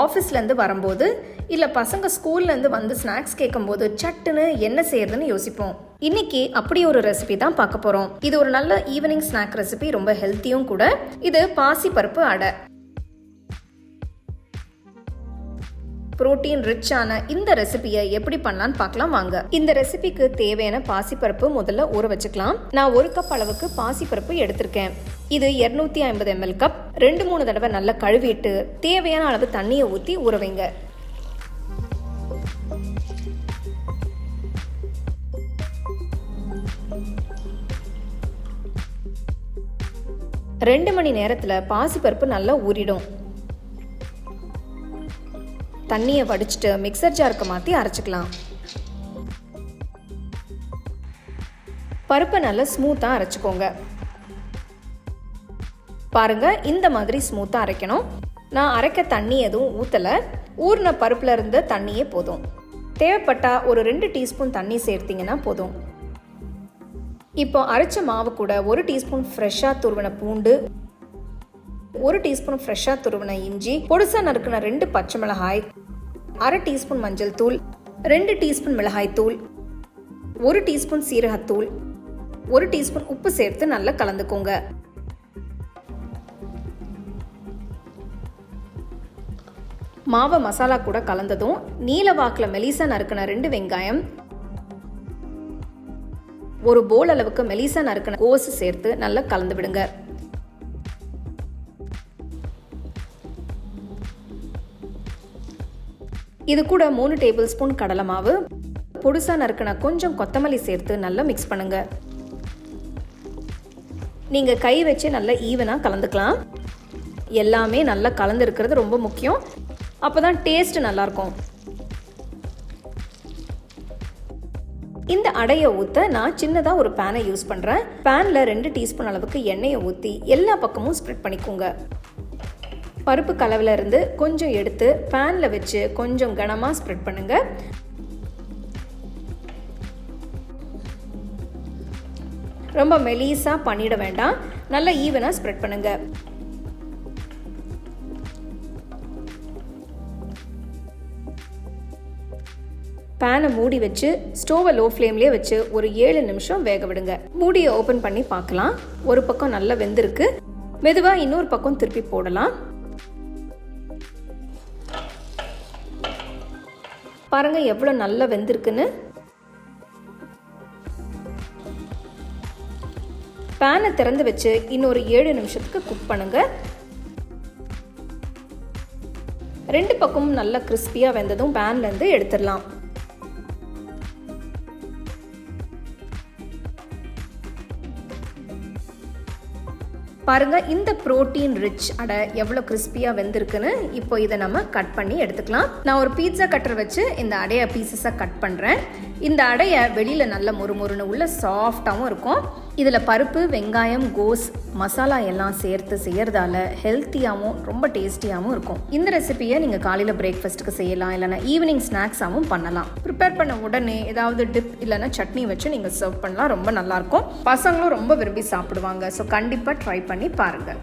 ஆஃபீஸ்லேருந்து வரும்போது இல்லை பசங்க ஸ்கூல்லேருந்து வந்து ஸ்நாக்ஸ் கேட்கும்போது சட்டுன்னு என்ன செய்யறதுன்னு யோசிப்போம். இன்னைக்கு அப்படி ஒரு ரெசிபி தான் பார்க்க போகிறோம் இது ஒரு நல்ல ஈவினிங் ஸ்நாக் ரெசிபி ரொம்ப ஹெல்த்தியும் கூட. இது பாசி பருப்பு அடை. புரோட்டீன் ரிச்சான இந்த ரெசிபியை எப்படி பண்ணலான்னு பார்க்கலாம் வாங்க. இந்த ரெசிபிக்கு தேவையான பாசிப்பருப்பு முதல்ல ஊற வச்சுக்கலாம். நான் ஒரு கப் அளவுக்கு பாசிப்பருப்பு எடுத்திருக்கேன். இது இருநூத்தி ஐம்பது எம்எல் கப் ரெண்டு மூணு தடவை நல்லா கழுவிட்டு தேவையான அளவு தண்ணியை ஊற்றி ஊற வைங்க. ரெண்டு மணி நேரத்தில் பாசிப்பருப்பு நல்லா ஊறிடும். தண்ணியை வடிச்சிட்டு மிக்சர் ஜாருக்கு மாற்றி அரைச்சிக்கலாம். பருப்பை நல்லா ஸ்மூத்தாக அரைச்சிக்கோங்க. பாருங்க இந்த மாதிரி ஸ்மூத்தாக அரைக்கணும். நான் அரைக்க தண்ணி எதுவும் ஊற்றலை ஊறின பருப்பில் இருந்த தண்ணியே போதும். தேவைப்பட்டால் ஒரு ரெண்டு டீஸ்பூன் தண்ணி சேர்த்திங்கன்னா போதும். இப்போ அரைச்ச மாவு கூட ஒரு டீஸ்பூன் ஃப்ரெஷ்ஷாக துருவின பூண்டு ஒரு டீஸ்பூன் ஃப்ரெஷ்ஷாக துருவின இஞ்சி பொடிசாக நறுக்கின ரெண்டு பச்சை மிளகாய் அரை டீஸ்பூன் மஞ்சள் தூள் ரெண்டு டீஸ்பூன் மிளகாய் தூள் ஒரு டீஸ்பூன் சீரகத்தூள் ஒரு டீஸ்பூன் உப்பு சேர்த்து நல்லா கலந்துக்கோங்க. மாவை மசாலா கூட கலந்ததும் நீல வாக்கில் மெலிசா நறுக்கின ரெண்டு வெங்காயம் ஒரு போல் அளவுக்கு மெலிசா நறுக்கின கோஸ் சேர்த்து நல்லா கலந்து விடுங்க. இது கூட மூணு டேபிள் ஸ்பூன் கடலை மாவு பொடுசாக நறுக்கின கொஞ்சம் கொத்தமல்லி சேர்த்து நல்லா மிக்ஸ் பண்ணுங்க. நீங்கள் கை வச்சு நல்லா ஈவனாக கலந்துக்கலாம். எல்லாமே நல்லா கலந்து இருக்கிறது ரொம்ப முக்கியம். அப்போ தான் டேஸ்ட் நல்லாயிருக்கும். இந்த அடையை ஊற்ற நான் சின்னதாக ஒரு பேனை யூஸ் பண்ணுறேன் பேனில் ரெண்டு டீஸ்பூன் அளவுக்கு எண்ணெயை ஊற்றி எல்லா பக்கமும் ஸ்ப்ரெட் பண்ணிக்கோங்க. பருப்பு கலவில் இருந்து கொஞ்சம் எடுத்து பேனில் வச்சு கொஞ்சம் கனமாக ஸ்ப்ரெட் பண்ணுங்கள் ரொம்ப மெலீஸாக பண்ணிட வேண்டாம். நல்லா ஈவனாக ஸ்ப்ரெட் பண்ணுங்கள் பேனை மூடி வச்சு ஸ்டோவை லோ ஃப்ளேம்லேயே வச்சு ஒரு ஏழு நிமிஷம் வேக விடுங்க. மூடியை ஓப்பன் பண்ணி பார்க்கலாம். ஒரு பக்கம் நல்லா வெந்திருக்கு. மெதுவாக இன்னொரு பக்கம் திருப்பி போடலாம். பாருங்க எவ்வளோ நல்லா வெந்திருக்குன்னு. பேனை திறந்து வச்சு இன்னொரு ஏழு நிமிஷத்துக்கு குக் பண்ணுங்க. ரெண்டு பக்கமும் நல்லா கிறிஸ்பியாக வெந்ததும் பேன்லேருந்து எடுத்துடலாம். பாருங்கள் இந்த ப்ரோட்டீன் ரிச் அடை எவ்வளோ கிறிஸ்பியாக வெந்திருக்குன்னு இப்போ இதை நம்ம கட் பண்ணி எடுத்துக்கலாம். நான் ஒரு பீட்சா கட்டர் வச்சு இந்த அடையை பீசஸாக கட் பண்ணுறேன் இந்த அடையை வெளியில் நல்ல முறுமுறுன்னு உள்ள சாஃப்டாகவும் இருக்கும். இதில் பருப்பு வெங்காயம் கோஸ் மசாலா எல்லாம் சேர்த்து செய்கிறதால ஹெல்த்தியாகவும் ரொம்ப டேஸ்டியாகவும் இருக்கும். இந்த ரெசிபியை நீங்கள் காலையில் பிரேக்ஃபாஸ்ட்டுக்கு செய்யலாம் இல்லைனா ஈவினிங் ஸ்நாக்ஸாகவும் பண்ணலாம். ப்ரிப்பேர் பண்ண உடனே ஏதாவது டிப் இல்லைன்னா சட்னி வச்சு நீங்கள் சர்வ் பண்ணலாம் ரொம்ப நல்லாயிருக்கும் பசங்களும் ரொம்ப விரும்பி சாப்பிடுவாங்க ஸோ கண்டிப்பாக ட்ரை பண்ணி பாருங்கள்